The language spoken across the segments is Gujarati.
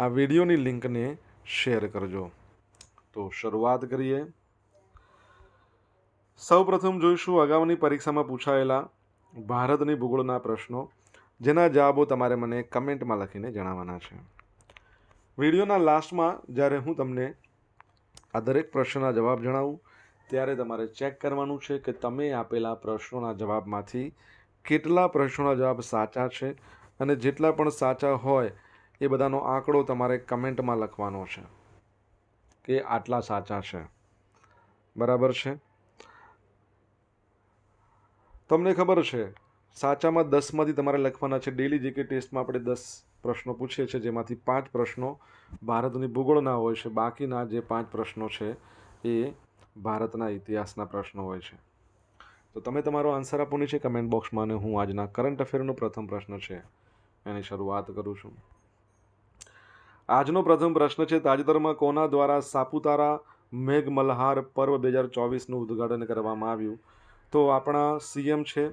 આ વિડીયોની લિંકને શેર કરજો. તો શરૂઆત કરીએ. સૌપ્રથમ જોઈશું અગાઉની પરીક્ષામાં પૂછાયેલા ભારતની ભૂગોળના પ્રશ્નો, જેના જવાબો તમારે મને કમેન્ટમાં લખીને જણાવવાના છે. વિડીયોના લાસ્ટમાં જ્યારે હું તમને આ દરેક પ્રશ્નના જવાબ જણાવું, ત્યારે તમારે ચેક કરવાનું છે કે તમે આપેલા પ્રશ્નોના જવાબમાંથી કેટલા પ્રશ્નોના જવાબ સાચા છે અને જેટલા પણ સાચા હોય એ બધાનો આંકડો તમારે કમેન્ટમાં લખવાનો છે કે આટલા સાચા છે. બરાબર છે? તમને ખબર છે, સાચામાં દસમાંથી તમારે લખવાના છે. ડેલી જીકે ટેસ્ટમાં આપણે દસ પ્રશ્નો પૂછીએ છીએ, જેમાંથી પાંચ પ્રશ્નો ભારતની ભૂગોળના હોય છે. બાકીના જે પાંચ પ્રશ્નો છે, એ ભારતના ઇતિહાસના પ્રશ્નો હોય છે. તો તમે તમારો આન્સર આપવાની છે કમેન્ટ બોક્સમાં અને હું આજના કરંટ અફેરનો પ્રથમ પ્રશ્ન છે. એની શરૂઆત કરું છું. આજનો પ્રથમ પ્રશ્ન છે, તાજેતરમાં કોના દ્વારા સાપુતારા મેઘ મલ્હાર પર્વ બે હજાર ચોવીસનું ઉદ્ઘાટન કરવામાં આવ્યું? તો આપણા સીએમ છે,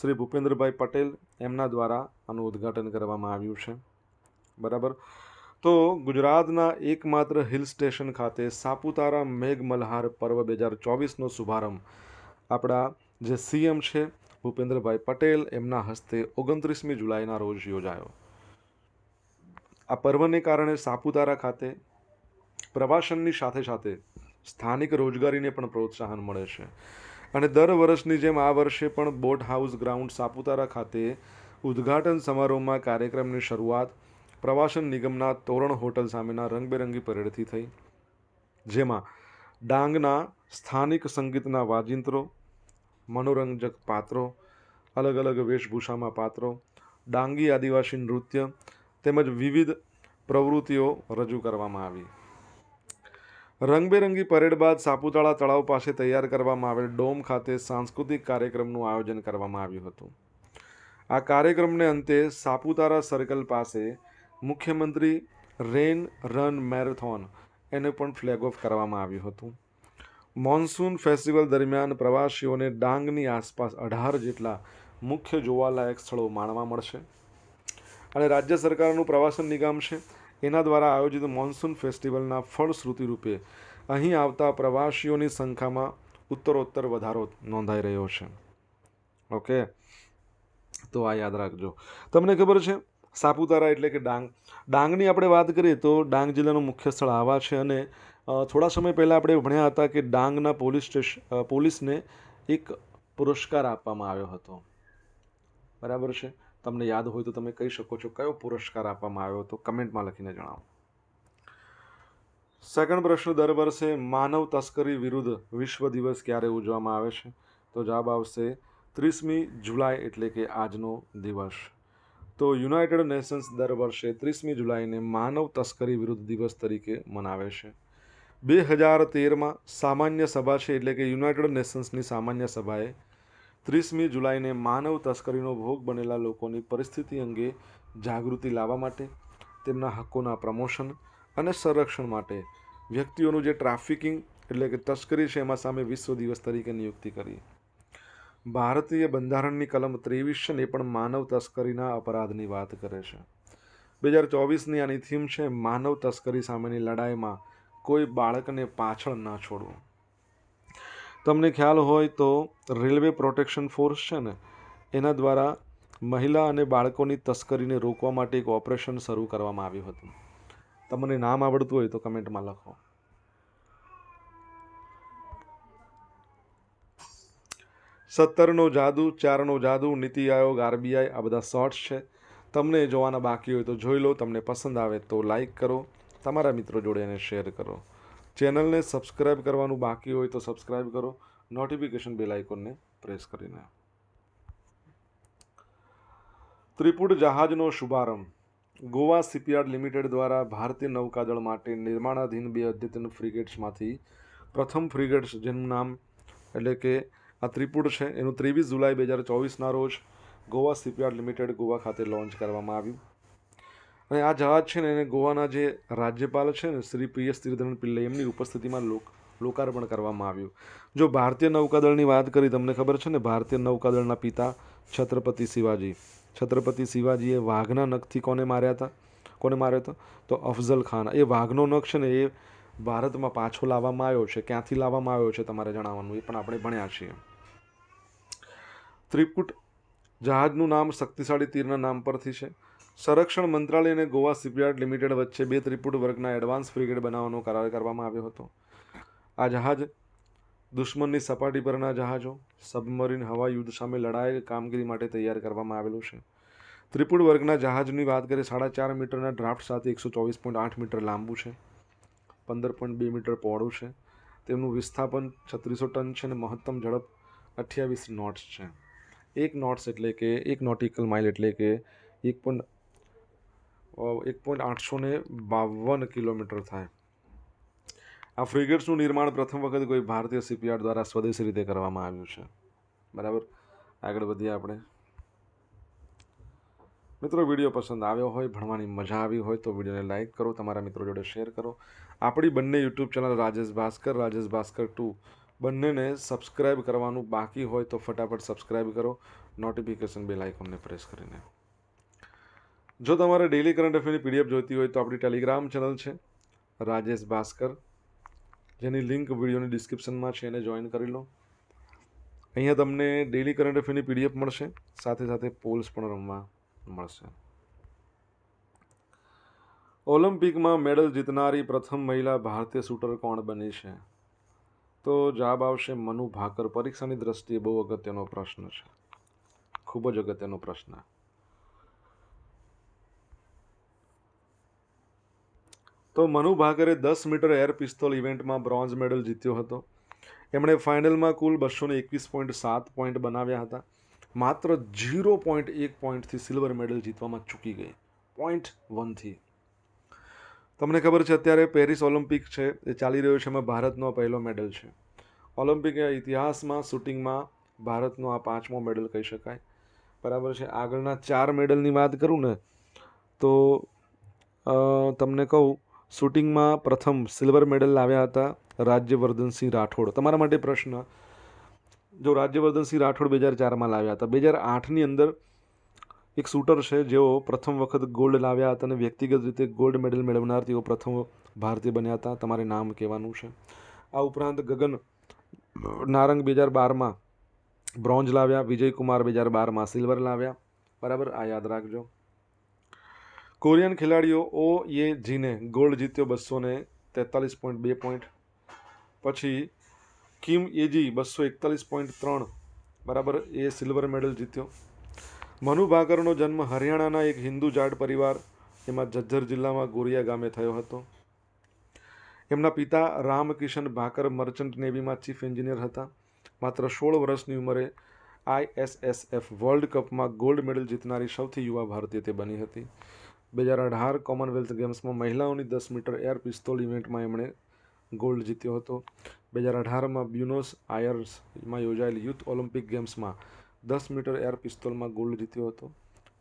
શ્રી ભૂપેન્દ્રભાઈ પટેલ, એમના દ્વારા આનું ઉદ્ઘાટન કરવામાં આવ્યું છે. બરાબર? તો ગુજરાતના એકમાત્ર હિલ સ્ટેશન ખાતે સાપુતારા મેઘ મલ્હાર પર્વ બે હજાર ચોવીસનો શુભારંભ. આપણા જે સીએમ છે, ભૂપેન્દ્રભાઈ પટેલ, એમના હસ્તે ઓગણત્રીસમી જુલાઈના રોજ યોજાયો. આ પર્વને કારણે સાપુતારા ખાતે પ્રવાસનની સાથે સાથે સ્થાનિક રોજગારીને પણ પ્રોત્સાહન મળે છે. અને દર વર્ષની જેમ આ વર્ષે પણ બોટ હાઉસ ગ્રાઉન્ડ સાપુતારા ખાતે ઉદ્ઘાટન સમારોહમાં કાર્યક્રમની શરૂઆત પ્રવાસન નિગમના તોરણ હોટલ સામેના રંગબેરંગી પરેડથી થઈ. જેમાં ડાંગના સ્થાનિક સંગીતના વાજિંત્રો, મનોરંજક પાત્રો, અલગ અલગ વેશભૂષામાં પાત્રો, ડાંગી આદિવાસી નૃત્ય તેમજ વિવિધ પ્રવૃત્તિઓ રજૂ કરવામાં આવી. રંગબેરંગી પરેડ બાદ સાપુતારા તળાવ પાસે તૈયાર કરવામાં આવેલ ડોમ ખાતે સાંસ્કૃતિક કાર્યક્રમનું આયોજન કરવામાં આવ્યું હતું. આ કાર્યક્રમને અંતે સાપુતારા સર્કલ પાસે મુખ્યમંત્રી રેન રન મેરેથોન એને પણ ફ્લેગ ઓફ કરવામાં આવ્યું હતું. મોન્સૂન ફેસ્ટિવલ દરમિયાન પ્રવાસીઓને ડાંગની આસપાસ અઢાર જેટલા મુખ્ય જોવાલાયક સ્થળો માણવા મળશે. અને રાજ્ય સરકારનું પ્રવાસન નિગમ છે, એના દ્વારા આયોજિત મોન્સૂન ફેસ્ટિવલના ફળશ્રુતિ રૂપે અહીં આવતા પ્રવાસીઓની સંખ્યામાં ઉત્તરોત્તર વધારો નોંધાઈ રહ્યો છે. ઓકે? તો આ યાદ રાખજો. તમને ખબર છે, સાપુતારા એટલે કે ડાંગ. ડાંગની આપણે વાત કરીએ તો ડાંગ જિલ્લાનું મુખ્ય સ્થળ આવા છે અને થોડા સમય પહેલાં આપણે ભણ્યા હતા કે ડાંગના પોલીસ સ્ટેશન પોલીસને એક પુરસ્કાર આપવામાં આવ્યો હતો. બરાબર છે? તમને યાદ હોય તો તમે કહી શકો છો કયો પુરસ્કાર આપવામાં આવ્યો તો કમેન્ટમાં લખીને જણાવો. સેકન્ડ પ્રશ્ન, દર વર્ષે માનવ તસ્કરી વિરુદ્ધ વિશ્વ દિવસ ક્યારે ઉજવવામાં આવે છે? તો જવાબ આવશે ત્રીસમી જુલાઈ એટલે કે આજનો દિવસ. તો યુનાઇટેડ નેશન્સ દર વર્ષે ત્રીસમી જુલાઈને માનવ તસ્કરી વિરુદ્ધ દિવસ તરીકે મનાવે છે. બે હજાર તેરમાં સામાન્ય સભા છે એટલે કે યુનાઇટેડ નેશન્સની સામાન્ય સભાએ ત્રીસમી જુલાઈને માનવ તસ્કરીનો ભોગ બનેલા લોકોની પરિસ્થિતિ અંગે જાગૃતિ લાવવા માટે, તેમના હક્કોના પ્રમોશન અને સંરક્ષણ માટે વ્યક્તિઓનું જે ટ્રાફિકિંગ એટલે કે તસ્કરી છે એમાં સામે વિશ્વ દિવસ તરીકે નિયુક્તિ કરી. ભારતીય બંધારણની કલમ ત્રેવીસને પણ માનવ તસ્કરીના અપરાધની વાત કરે છે. બે હજાર ચોવીસની આની થીમ છે માનવ તસ્કરી સામેની લડાઈમાં કોઈ બાળકને પાછળ ના છોડવું. તમને ખ્યાલ હોય તો રેલવે પ્રોટેક્શન ફોર્સ છે ને, એના દ્વારા મહિલા અને બાળકોની તસ્કરીને રોકવા માટે એક ઓપરેશન શરૂ કરવામાં આવ્યું હતું. તમને નામ આવડતું હોય તો કમેન્ટમાં લખો. સત્તરનો જાદુ, ચારનો જાદુ, નીતિ આયોગ, આરબીઆઈ, આ બધા શોર્ટ્સ છે. તમને જોવાના બાકી હોય તો જોઈ લો, તમને પસંદ આવે તો લાઈક કરો. તમારા મિત્રો જોડે એને શેર કરો. ચેનલને સબસ્ક્રાઇબ કરવાનું બાકી હોય તો સબસ્ક્રાઇબ કરો. નોટિફિકેશન બેલ આઇકોનને પ્રેસ કરીને. ત્રિપુટ જહાજનો શુભારંભ. ગોવા સીપયાર્ડ લિમિટેડ દ્વારા ભારતીય નૌકાદળ માટે નિર્માણાધીન બે અદ્યતન ફ્રિગેટ્સમાંથી પ્રથમ ફ્રિગેટ્સ જેનું નામ એટલે કે આ ત્રિપુટ છે. એનું ત્રેવીસ જુલાઈ બે હજાર ચોવીસના રોજ ગોવા સીપયાર્ડ લિમિટેડ ગોવા ખાતે લોન્ચ કરવામાં આવ્યું. અને આ જહાજ છે ને એને ગોવાના જે રાજ્યપાલ છે ને શ્રી પી એસ તિરધરન પિલ્લે એમની ઉપસ્થિતિમાં લોક, લોકાર્પણ કરવામાં આવ્યું. જો ભારતીય નૌકાદળની વાત કરી, તમને ખબર છે ને, ભારતીય નૌકાદળના પિતા છત્રપતિ શિવાજી. છત્રપતિ શિવાજીએ વાઘના નખથી કોને માર્યા હતા? કોને માર્યો હતો? તો અફઝલ ખાન. એ વાઘનો નખ છે ને, એ ભારતમાં પાછો લાવવામાં આવ્યો છે. ક્યાંથી લાવવામાં આવ્યો છે તમારે જણાવવાનું? એ પણ આપણે ભણ્યા છીએ. ત્રિપુટ જહાજનું નામ શક્તિશાળી તીરના નામ પરથી છે. સંરક્ષણ મંત્રાલય અને ગોવા શિપયાર્ડ લિમિટેડ વચ્ચે બે ત્રિપુટ વર્ગના એડવાન્સ ફ્રિગેડ બનાવવાનો કરાર કરવામાં આવ્યો હતો. આ જહાજ દુશ્મનની સપાટી પરના જહાજો, સબમરીન હવા યુદ્ધ સામે લડાયેલ કામગીરી માટે તૈયાર કરવામાં આવેલું છે. ત્રિપુટ વર્ગના જહાજની વાત કરીએ, સાડા ચાર મીટરના ડ્રાફ્ટ સાથે એકસો ચોવીસ પોઈન્ટ આઠ મીટર લાંબુ છે, પંદર પોઈન્ટ બે મીટર પહોળું છે. તેમનું વિસ્થાપન છત્રીસો ટન છે અને મહત્તમ ઝડપ અઠ્યાવીસ નોટ્સ છે. એક નોટ્સ એટલે કે, એક નોટિકલ માઇલ એટલે કે, એક પોઈન્ટ એક પોઈન્ટ આઠસો ને બાવન કિલોમીટર થાય. આ ફ્રિગેટ્સનું નિર્માણ પ્રથમ વખત કોઈ ભારતીય શિપયાર્ડ દ્વારા સ્વદેશી રીતે કરવામાં આવ્યું છે. બરાબર? આગળ વધીએ આપણે. મિત્રો, વીડિયો પસંદ આવ્યો હોય, ભણવાની મજા આવી હોય, તો વિડીયોને લાઇક કરો, તમારા મિત્રો જોડે શેર કરો. આપણી બંને YouTube channel Rajesh Bhaskar Rajesh Bhaskar two બંનેને સબસ્ક્રાઇબ કરવાનું બાકી હોય તો ફટાફટ સબસ્ક્રાઇબ કરો. નોટિફિકેશન બેલ આઇકોનને પ્રેસ કરીને. જો તમારે ડેલી કરંટ અફેરની પીડીએફ જોઈતી હોય તો આપણી ટેલિગ્રામ ચેનલ છે, રાજેશ ભાસ્કર. જેની લિંક વિડીયોની ડિસ્ક્રિપ્શનમાં છે, એને જોઈન કરી લો. અહીંયા તમને ડેલી કરંટ અફેરની પીડીએફ મળશે, સાથે સાથે પોલ્સ પણ રમવા મળશે. ઓલિમ્પિકમાં મેડલ જીતનારી પ્રથમ મહિલા ભારતીય શૂટર કોણ બની છે? તો જવાબ આવશે મનુ ભાકર. પરીક્ષાની દ્રષ્ટિએ બહુ અગત્યનો પ્રશ્ન છે. ખૂબ જ અગત્યનો પ્રશ્ન. તો મનુ ભાકરે દસ મીટર એર પિસ્તોલ ઇવેન્ટમાં બ્રોન્ઝ મેડલ જીત્યો હતો. એમણે ફાઇનલમાં કુલ બસો ને એકવીસ પોઈન્ટ સાત પોઈન્ટ બનાવ્યા હતા. માત્ર ઝીરો પોઈન્ટ એક પોઈન્ટથી સિલ્વર મેડલ જીતવામાં ચૂકી ગઈ. પોઈન્ટ વનથી. તમને ખબર છે, અત્યારે પેરિસ ઓલિમ્પિક છે, એ ચાલી રહ્યો છે, એમાં ભારતનો પહેલો મેડલ છે. ઓલિમ્પિક ઇતિહાસમાં, શૂટિંગમાં ભારતનો આ પાંચમો મેડલ કહી શકાય. બરાબર છે, આગળના ચાર મેડલની વાત કરું ને, તો તમને કહું શૂટિંગમાં પ્રથમ સિલ્વર મેડલ લાવ્યા હતા રાજ્યવર્ધનસિંહ રાઠોડ. તમારા માટે પ્રશ્ન, જો રાજ્યવર્ધનસિંહ રાઠોડ બે હજાર ચારમાં લાવ્યા હતા, બે હજાર આઠની અંદર એક શૂટર છે, જેઓ પ્રથમ વખત ગોલ્ડ લાવ્યા હતા અને વ્યક્તિગત રીતે ગોલ્ડ મેડલ મેળવનાર તેઓ પ્રથમ ભારતીય બન્યા હતા. તમારે નામ કહેવાનું છે. આ ઉપરાંત ગગન, નારંગ બે હજાર બારમાં બ્રોન્ઝ લાવ્યા, વિજયકુમાર બે હજાર બારમાં સિલ્વર લાવ્યા. બરાબર? આ યાદ રાખજો. કોરિયન ખેલાડીઓ ઓ યે જીને ગોલ્ડ જીત્યો બસો ને તેતાલીસ પોઈન્ટ બે પોઈન્ટ. પછી કિમ એજી બસો એકતાલીસ પોઈન્ટ ત્રણ, બરાબર, એ સિલ્વર મેડલ જીત્યો. મનુ ભાકરનો જન્મ હરિયાણાના એક હિન્દુ જાટ પરિવાર એમાં જજ્જર જિલ્લામાં ગોરિયા ગામે થયો હતો. એમના પિતા રામકિશન ભાકર મર્ચન્ટ નેવીમાં ચીફ એન્જિનિયર હતા. માત્ર સોળ વર્ષની ઉંમરે આઈએસએસએફ વર્લ્ડ કપમાં ગોલ્ડ મેડલ જીતનારી સૌથી યુવા ભારતીય તે બની હતી. બે હજાર અઢાર કોમનવેલ્થ ગેમ્સમાં મહિલાઓની દસ મીટર એર પિસ્તોલ ઇવેન્ટમાં એમણે ગોલ્ડ જીત્યો હતો. બે હજાર અઢારમાં બ્યુનોસ આયર્સમાં યોજાયેલી યુથ ઓલિમ્પિક ગેમ્સમાં દસ મીટર એર પિસ્તોલમાં ગોલ્ડ જીત્યો હતો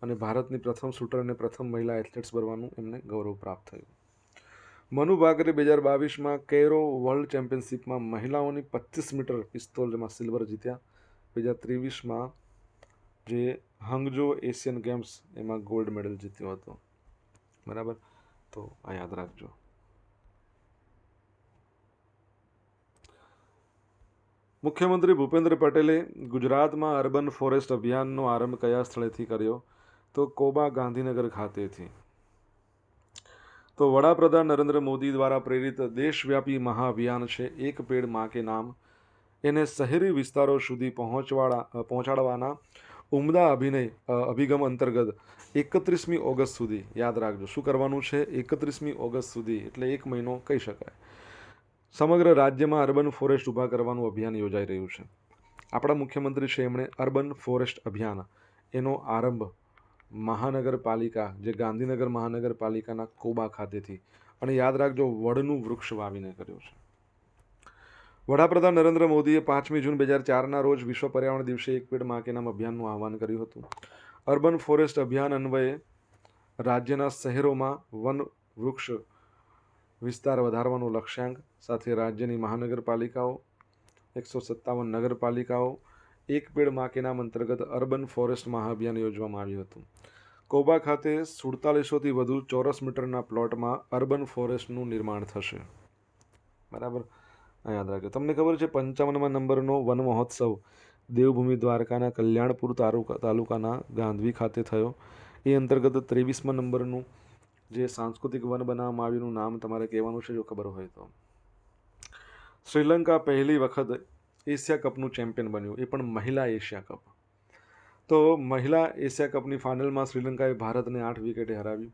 અને ભારતની પ્રથમ શૂટર અને પ્રથમ મહિલા એથ્લેટ્સ બનવાનું એમને ગૌરવ પ્રાપ્ત થયું. મનુ ભાકરે બે હજાર બાવીસમાં કેરો વર્લ્ડ ચેમ્પિયનશિપમાં મહિલાઓની પચીસ મીટર પિસ્તોલમાં સિલ્વર જીત્યા. બે હજાર ત્રેવીસમાં જે હંગજો એશિયન ગેમ્સ એમાં ગોલ્ડ મેડલ જીત્યો હતો. બરાબર? તો આ યાદ રાખજો. મુખ્યમંત્રી ભૂપેન્દ્ર પટેલે ગુજરાતમાં અર્બન ફોરેસ્ટ અભિયાનનો આરંભ કયા સ્થળેથી કર્યો? તો કોબા ગાંધીનગર ખાતેથી. તો વડાપ્રધાન નરેન્દ્ર મોદી દ્વારા પ્રેરિત દેશવ્યાપી મહાઅભિયાન છે, એક પેડમાં કે નામ. એને શહેરી વિસ્તારો સુધી પહોંચવાડા, પહોંચાડવાના ઉમદા અભિનય અભિગમ અંતર્ગત એકત્રીસમી ઓગસ્ટ સુધી, યાદ રાખજો, શું કરવાનું છે? એકત્રીસમી ઓગસ્ટ સુધી, એટલે એક મહિનો કહી શકાય. સમગ્ર રાજ્યમાં અર્બન ફોરેસ્ટ ઊભા કરવાનું અભિયાન યોજાઈ રહ્યું છે. આપણા મુખ્યમંત્રી છે એમણે અર્બન ફોરેસ્ટ અભિયાન, એનો આરંભ મહાનગરપાલિકા, જે ગાંધીનગર મહાનગરપાલિકાના કોબા ખાતેથી, અને યાદ રાખજો, વડનું વૃક્ષ વાવીને કર્યો છે. વડાપ્રધાન નરેન્દ્ર મોદીએ પાંચમી જૂન બે હજાર ચારના રોજ વિશ્વ પર્યાવરણ દિવસે એક પેડમાં નામ અભિયાનનું આહવાન કર્યું હતું. અર્બન ફોરેસ્ટ અભિયાન અન્વયે રાજ્યના શહેરોમાં વન વૃક્ષ વિસ્તાર વધારવાનું લક્ષ્યાંક, સાથે રાજ્યની મહાનગરપાલિકાઓ, એકસો સત્તાવન નગરપાલિકાઓ, એક પેડમાં નામ અંતર્ગત અર્બન ફોરેસ્ટ મહાઅભિયાન યોજવામાં આવ્યું હતું. કોબા ખાતે સુડતાલીસોથી વધુ ચોરસ મીટરના પ્લોટમાં અર્બન ફોરેસ્ટનું નિર્માણ થશે. બરાબર? યાદ રાખજો. તમને ખબર છે પંચાવનમાં નંબરનો વન મહોત્સવ દેવભૂમિ દ્વારકાના કલ્યાણપુર તાલુકા તાલુકાના ગાંધવી ખાતે થયો. એ અંતર્ગત ત્રેવીસમાં નંબરનું જે સાંસ્કૃતિક વન બનાવવામાં આવ્યું નામ તમારે કહેવાનું છે, જો ખબર હોય તો. શ્રીલંકા પહેલી વખત એશિયા કપનું ચેમ્પિયન બન્યું. એ પણ મહિલા એશિયા કપ. તો મહિલા એશિયા કપની ફાઇનલમાં શ્રીલંકાએ ભારતને આઠ વિકેટે હરાવ્યું.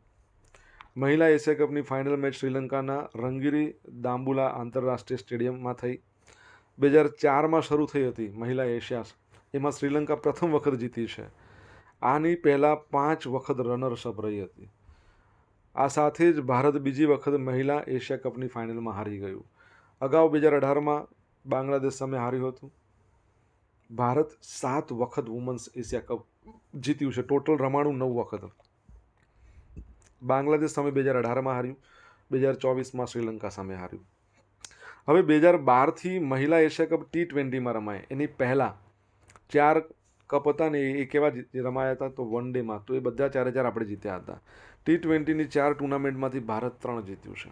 મહિલા એશિયા કપની ફાઇનલ મેચ શ્રીલંકાના રંગીરી દાંબુલા આંતરરાષ્ટ્રીય સ્ટેડિયમમાં થઈ. બે હજાર ચારમાં શરૂ થઈ હતી મહિલા એશિયા એમાં શ્રીલંકા પ્રથમ વખત જીતી છે. આની પહેલાં પાંચ વખત રનર્સઅપ રહી હતી. આ સાથે જ ભારત બીજી વખત મહિલા એશિયા કપની ફાઇનલમાં હારી ગયું. અગાઉ બે હજાર અઢારમાં બાંગ્લાદેશ સામે હાર્યું હતું. ભારત સાત વખત વુમન્સ એશિયા કપ જીત્યું છે. ટોટલ રમાણું નવ વખત. બાંગ્લાદેશ સામે બે હજાર અઢારમાં હાર્યું, બે હજાર ચોવીસમાં શ્રીલંકા સામે હાર્યું. હવે બે હજાર બારથી મહિલા એશિયા કપ ટી ટ્વેન્ટીમાં રમાય. એની પહેલાં ચાર કપ હતા ને એ કેવા રમાયા હતા તો વન ડેમાં. તો એ બધા ચારે ચાર આપણે જીત્યા હતા. ટી ટ્વેન્ટીની ચાર ટુર્નામેન્ટમાંથી ભારત ત્રણ જીત્યું છે.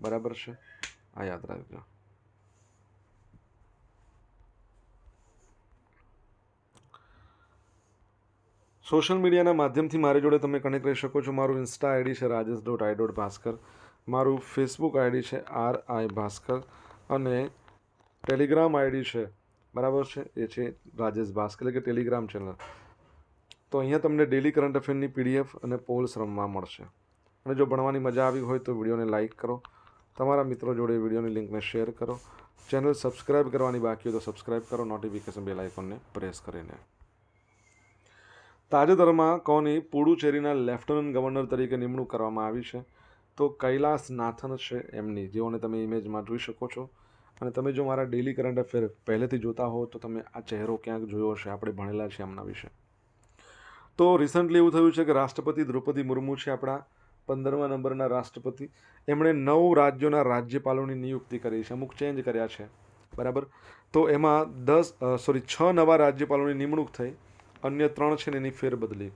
બરાબર છે? આ યાદ રાખજો. સોશિયલ મીડિયાના માધ્યમથી મારી જોડે તમે કનેક્ટ રહી શકો છો. મારું ઇન્સ્ટા આઈડી છે Rajesh dot I dot Bhaskar મારું ફેસબુક આઈડી છે આર આઈ ભાસ્કર અને ટેલિગ્રામ આઈડી છે, બરાબર છે? એ છે રાજેશ ભાસ્કર એટલે કે ટેલિગ્રામ ચેનલ તો અહીંયા તમને ડેલી કરંટ અફેરની પીડીએફ અને પોલ્સ રમવા મળશે. અને જો ભણવાની મજા આવી હોય તો વિડીયોને લાઇક કરો. તમારા મિત્રો જોડે વિડીયોની લિંકને શેર કરો. ચેનલ સબસ્ક્રાઇબ કરવાની બાકી હોય તો સબસ્ક્રાઇબ કરો. નોટિફિકેશન બેલ આઇકોનને પ્રેસ કરીને. તાજેતરમાં કોની પુડુચેરીના લેફ્ટનન્ટ ગવર્નર તરીકે નિમણૂક કરવામાં આવી છે? તો કૈલાસ નાથન છે એમની. જેઓને તમે ઇમેજમાં જોઈ શકો છો. અને તમે જો મારા ડેલી કરંટ અફેર પહેલેથી જોતા હો, તો તમે આ ચહેરો ક્યાંક જોયો હશે? આપણે ભણેલા છે એમના વિશે. તો રિસન્ટલી એવું થયું છે કે રાષ્ટ્રપતિ દ્રૌપદી મુર્મુ છે આપણા પંદરમા નંબરના રાષ્ટ્રપતિ. એમણે નવ રાજ્યોના રાજ્યપાલોની નિયુક્તિ કરી છે. અમુક ચેન્જ કર્યા છે. બરાબર? તો એમાં દસ સોરી છ નવા રાજ્યપાલોની નિમણૂક થઈ. અન્ય ત્રણ છે ને એની ફેરબદલી.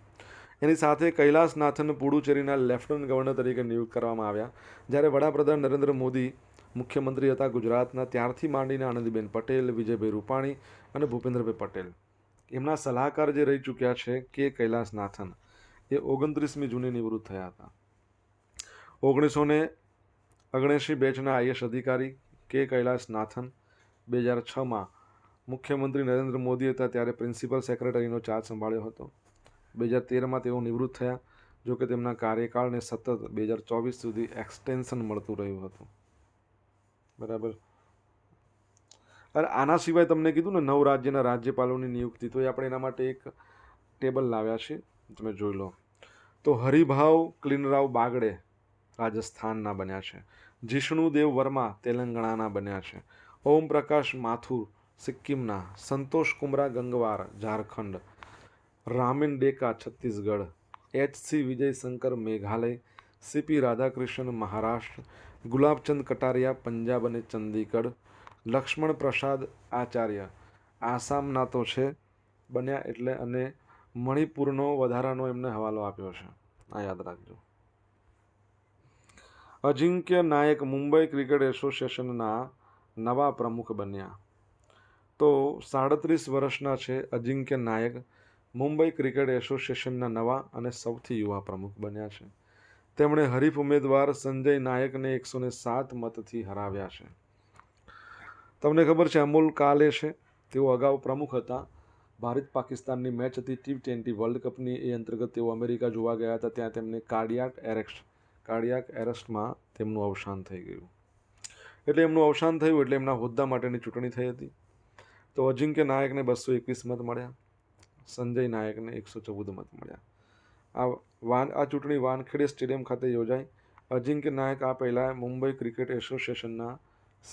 એની સાથે કૈલાસનાથન પુડુચેરીના લેફ્ટનન્ટ ગવર્નર તરીકે નિયુક્ત કરવામાં આવ્યા. જ્યારે વડાપ્રધાન નરેન્દ્ર મોદી, મુખ્યમંત્રી હતા ગુજરાતના, ત્યારથી માંડીને આનંદીબેન પટેલ, વિજયભાઈ રૂપાણી અને ભૂપેન્દ્રભાઈ પટેલ. એમના સલાહકાર જે રહી ચૂક્યા છે કે કૈલાસનાથન, એ ઓગણત્રીસમી જૂને નિવૃત્ત થયા હતા. ઓગણીસો ને ઓગણએંશી બેચના આઈએસ અધિકારી કે કૈલાસનાથન, બે હજાર છમાં મુખ્યમંત્રી નરેન્દ્ર મોદી હતા ત્યારે પ્રિન્સિપલ સેક્રેટરીનો ચાર્જ સંભાળ્યો હતો. બે હજાર તેરમાં તેઓ નિવૃત્ત થયા જોકે તેમના કાર્યકાળને સતત બે હજાર ચોવીસ સુધી એક્સટેન્શન મળતું રહ્યું હતું. બરાબર? અરે આના સિવાય તમને કીધું ને, નવ રાજ્યના રાજ્યપાલોની નિયુક્તિ, તો એ આપણે એના માટે એક ટેબલ લાવ્યા છે. તમે જોઈ લો. તો હરિભાવ ક્લિનરાવ બાગડે રાજસ્થાનના બન્યા છે. જિષ્ણુદેવ વર્મા તેલંગાણાના બન્યા છે. Om Prakash Mathur સિક્કિમના Santosh Kumar Gangwar, Jharkhand. Ramen Deka, Chhattisgarh. H C Vijayshankar Meghalaya. CP Radhakrishnan Maharashtra. Gulabchand Kataria, Punjab અને ચંદીગઢ. લક્ષ્મણ પ્રસાદ આચાર્ય. આસામના તો છે બન્યા એટલે અને મણિપુરનો વધારાનો એમને હવાલો આપ્યો છે. આ યાદ રાખજો. અજિંક્ય નાયક મુંબઈ ક્રિકેટ એસોસિએશનના નવા પ્રમુખ બન્યા. તો સાડત્રીસ વર્ષના છે અજિંક્ય નાયક. મુંબઈ ક્રિકેટ એસોસિએશનના નવા અને સૌથી યુવા પ્રમુખ બન્યા છે. તેમણે હરીફ ઉમેદવાર સંજય નાયકને એકસો ને સાત મતથી હરાવ્યા છે. તમને ખબર છે અમોલ કાલે છે. તેઓ અગાઉ પ્રમુખ હતા. ભારત પાકિસ્તાનની મેચ હતી ટી ટ્વેન્ટી વર્લ્ડ કપની. એ અંતર્ગત તેઓ અમેરિકા જોવા ગયા હતા. ત્યાં તેમને કાર્ડિયાક એરેસ્ટ, કાર્ડિયાક એરેસ્ટમાં તેમનું અવસાન થઈ ગયું. એટલે એમનું અવસાન થયું, એટલે એમના હોદ્દા માટેની ચૂંટણી થઈ હતી. તો અજિંક્ય નાયકને બસો એકવીસ મત મળ્યા. સંજય નાયકને એકસો ચૌદ મત મળ્યા. આ વાન, આ ચૂંટણી વાનખેડે સ્ટેડિયમ ખાતે યોજાઈ. અજિંક્ય નાયક આ પહેલાં મુંબઈ ક્રિકેટ એસોસિએશનના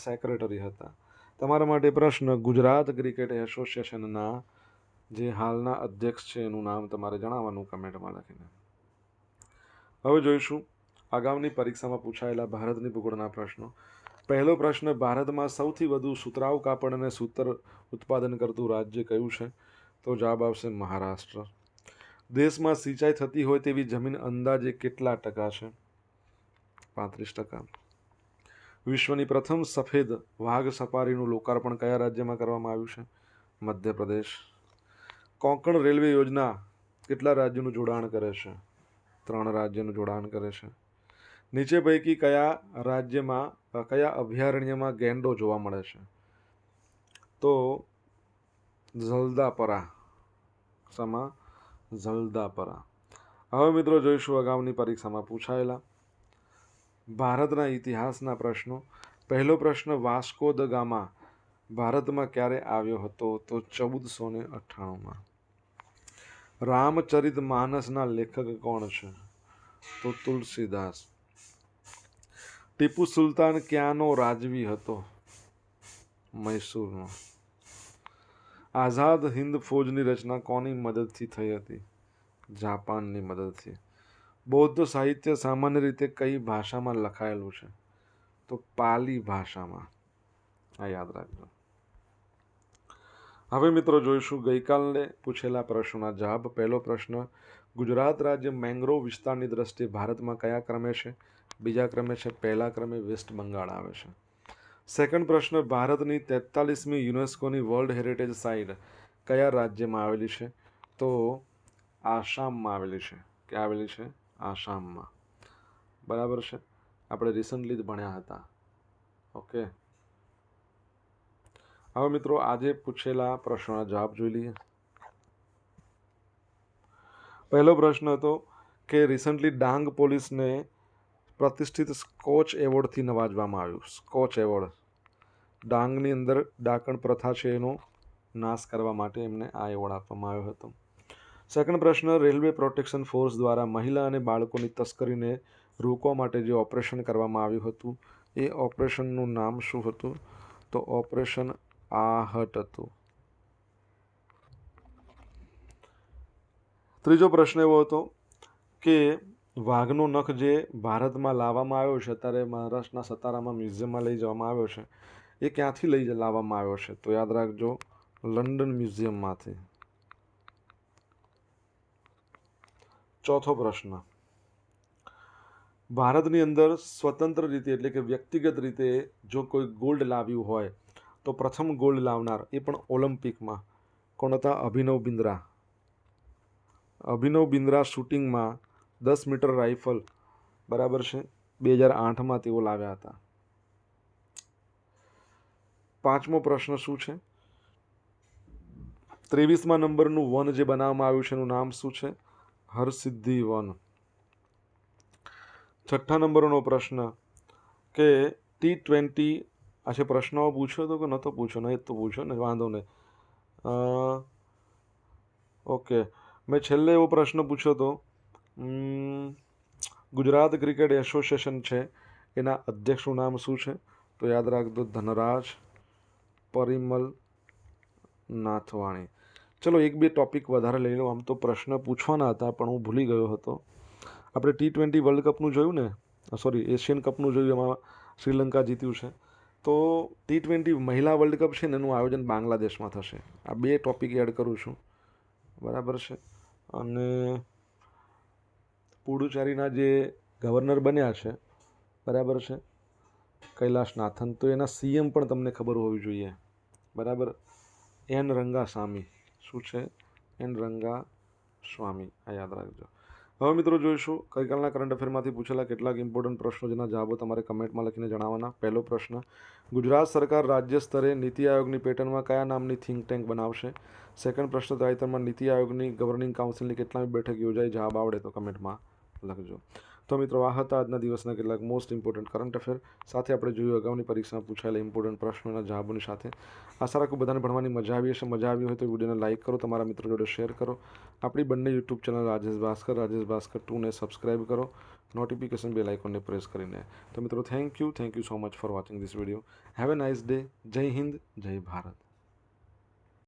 સેક્રેટરી હતા. તમારા માટે પ્રશ્ન, ગુજરાત ક્રિકેટ એસોસિએશનના જે હાલના અધ્યક્ષ છે એનું નામ તમારે જણાવવાનું કમેન્ટમાં લખીને. હવે જોઈશું. આગામની પરીક્ષામાં પૂછાયેલા ભારતની ભૂગોળના પ્રશ્નો. પહેલો પ્રશ્ન, ભારતમાં સૌથી વધુ સુતરાઉ કાપડ અને સૂતર ઉત્પાદન કરતું રાજ્ય કયું છે? તો જવાબ આવશે મહારાષ્ટ્ર. દેશમાં સિંચાઈ થતી હોય તેવી જમીન અંદાજે કેટલા ટકા છે? પાંત્રીસ ટકા. વિશ્વની પ્રથમ સફેદ વાઘ સફારીનું લોકાર્પણ કયા રાજ્યમાં કરવામાં આવ્યું છે? મધ્યપ્રદેશ. કોંકણ રેલવે યોજના કેટલા રાજ્યોનું જોડાણ કરે છે? ત્રણ રાજ્યનું જોડાણ કરે છે. નીચે પૈકી કયા રાજ્યમાં કયા અભયારણ્યમાં ગેંડો જોવા મળે છે? તો ઝલદાપરા. સમા ઝલદાપરા. હવે મિત્રો જોઈશું અગાઉની પરીક્ષામાં પૂછાયેલા ભારતના ઇતિહાસના પ્રશ્નો. પહેલો પ્રશ્ન, વાસ્કો દ ગામા ભારતમાં ક્યારે આવ્યો હતો? તો ચૌદસો ને અઠ્ઠાણુંમાં. રામચરિત માનસના લેખક કોણ છે? તો તુલસીદાસ. ટીપુ સુલતાન ક્યાંનો રાજવી હતો? મૈસૂરનો. આઝાદ હિન્દ ફૌજની રચના કોની મદદથી થઈ હતી? જાપાનની મદદથી. બૌદ્ધ સાહિત્ય સામાન્ય રીતે કઈ ભાષામાં લખાયેલું છે? તો પાલી ભાષામાં. આ યાદ રાખજો. હવે મિત્રો જોઈશું ગઈકાલે પૂછેલા પ્રશ્નોના જવાબ. પહેલો પ્રશ્ન, ગુજરાત રાજ્ય મેંગ્રોવ વિસ્તારની દ્રષ્ટિએ ભારતમાં કયા ક્રમે છે? બીજા ક્રમે છે, પહેલા ક્રમે વેસ્ટ બંગાળ આવે છે. સેકન્ડ પ્રશ્ન, ભારતની તેતાલીસમી યુનેસ્કોની વર્લ્ડ હેરિટેજ સાઇટ કયા રાજ્યમાં આવેલી છે? તો આસામમાં આવેલી છે. ક્યાં આવેલી છે? આસામમાં. બરાબર છે? આપણે રિસન્ટલી જ ભણ્યા હતા. ઓકે? હવે મિત્રો, આજે પૂછેલા પ્રશ્નોના જવાબ જોઈ લઈએ. પહેલો પ્રશ્ન હતો કે રિસન્ટલી ડાંગ પોલીસને પ્રતિષ્ઠિત સ્કોચ એવોર્ડથી નવાજવામાં આવ્યું. Scotch award. ડાંગની અંદર ડાકણ પ્રથા છે એનો નાશ કરવા માટે એમને આ એવોર્ડ આપવામાં આવ્યો હતો. સેકન્ડ પ્રશ્ન, રેલવે પ્રોટેક્શન ફોર્સ દ્વારા મહિલા અને બાળકોની તસ્કરીને રોકવા માટે જે ઓપરેશન કરવામાં આવ્યું હતું, એ ઓપરેશનનું નામ શું હતું? તો ઓપરેશન આહટ હતું. ત્રીજો પ્રશ્ન એવો હતો કે વાઘનો નખ જે ભારતમાં લાવવામાં આવ્યો છે, અત્યારે મહારાષ્ટ્રના સતારામાં મ્યુઝિયમમાં લઈ જવામાં આવ્યો છે, એ ક્યાંથી લઈ લાવવામાં આવ્યો છે? તો યાદ રાખજો, લંડન મ્યુઝિયમમાંથી. ચોથો પ્રશ્ન. ભારતની અંદર સ્વતંત્ર રીતે એટલે કે વ્યક્તિગત રીતે જો કોઈ ગોલ્ડ લાવ્યું હોય, તો પ્રથમ ગોલ્ડ લાવનાર એ પણ ઓલિમ્પિકમાં. કોણ હતા? અભિનવ બિંદ્રા. અભિનવ બિંદ્રા શૂટિંગમાં દસ મીટર રાઇફલ બરાબર છે. બે હજાર આઠમાં તેઓ લાવ્યા હતા. પાંચમો પ્રશ્ન શું છે? ત્રેવીસમાં નંબરનું વન જે બનાવવામાં આવ્યું છે એનું નામ શું છે? હરસિદ્ધિ વન. છઠ્ઠા નંબરનો પ્રશ્ન કે ટી ટ્વેન્ટી આ છે પ્રશ્નો પૂછ્યો હતો કે નહોતો પૂછ્યો? નહીં તો પૂછ્યો ને, વાંધો નહીં. ઓકે. મેં છેલ્લે એવો પ્રશ્ન પૂછ્યો હતો ગુજરાત ક્રિકેટ એસોસિએશન છે. એના અધ્યક્ષનું નામ શું છે? તો યાદ રાખજો, ધનરાજ પરિમલ નાથવાણી. ચલો, એક બે ટૉપિક વધારે લઈ લો આમ તો પ્રશ્ન પૂછવાના હતા, પણ હું ભૂલી ગયો હતો. આપણે ટી ટ્વેન્ટી વર્લ્ડ કપનું જોયું ને? સોરી એશિયન કપનું જોયું, એમાં શ્રીલંકા જીત્યું છે. તો ટી ટ્વેન્ટી મહિલા વર્લ્ડ કપ છે ને, એનું આયોજન બાંગ્લાદેશમાં થશે. આ બે ટોપિક એડ કરું છું. બરાબર છે? અને પુડુચેરીના જે ગવર્નર બન્યા છે, બરાબર છે? કૈલાશનાથન, તો એના સીએમ પણ તમને ખબર હોવી જોઈએ. બરાબર? એન રંગા સ્વામી શું છે? એન રંગા સ્વામી આ યાદ રાખજો. હવે મિત્રો જોઈશું, ગઈકાલના કરંટ અફેરમાંથી પૂછેલા કેટલાક ઇમ્પોર્ટન્ટ પ્રશ્નો જેના જવાબો તમારે કમેન્ટમાં લખીને જણાવવાના. પહેલો પ્રશ્ન, ગુજરાત સરકાર રાજ્ય સ્તરે નીતિ આયોગની પેટર્નમાં કયા નામની થિંક ટેન્ક બનાવશે? સેકન્ડ પ્રશ્ન, તાજેતરમાં નીતિ આયોગની ગવર્નિંગ કાઉન્સિલની કેટલામી બેઠક યોજાઈ? જવાબ આવડે તો કમેન્ટમાં લખજો તો મિત્રો, આ હતા આજના દિવસના કેટલાક મોસ્ટ ઇમ્પોર્ટન્ટ કરંટ અફેર સાથે આપણે જોયું, અગાઉની પરીક્ષામાં પૂછાયેલા ઇમ્પોર્ટન્ટ પ્રશ્નોના જવાબોની સાથે. આશા રાખું બધાને ભણવાની મજા આવી હશે. મજા આવી હોય તો વિડીયોને લાઇક કરો, તમારા મિત્રો જોડે શેર કરો. આપણી બંને યુટ્યુબ ચેનલ રાજેશ ભાસ્કર રાજેશ ભાસ્કર ટુને સબસ્ક્રાઇબ કરો. નોટિફિકેશન બેલ આઇકોનને પ્રેસ કરીને. તો મિત્રો thank you thank you so much for watching this video have a nice day જય હિન્દ જય ભારત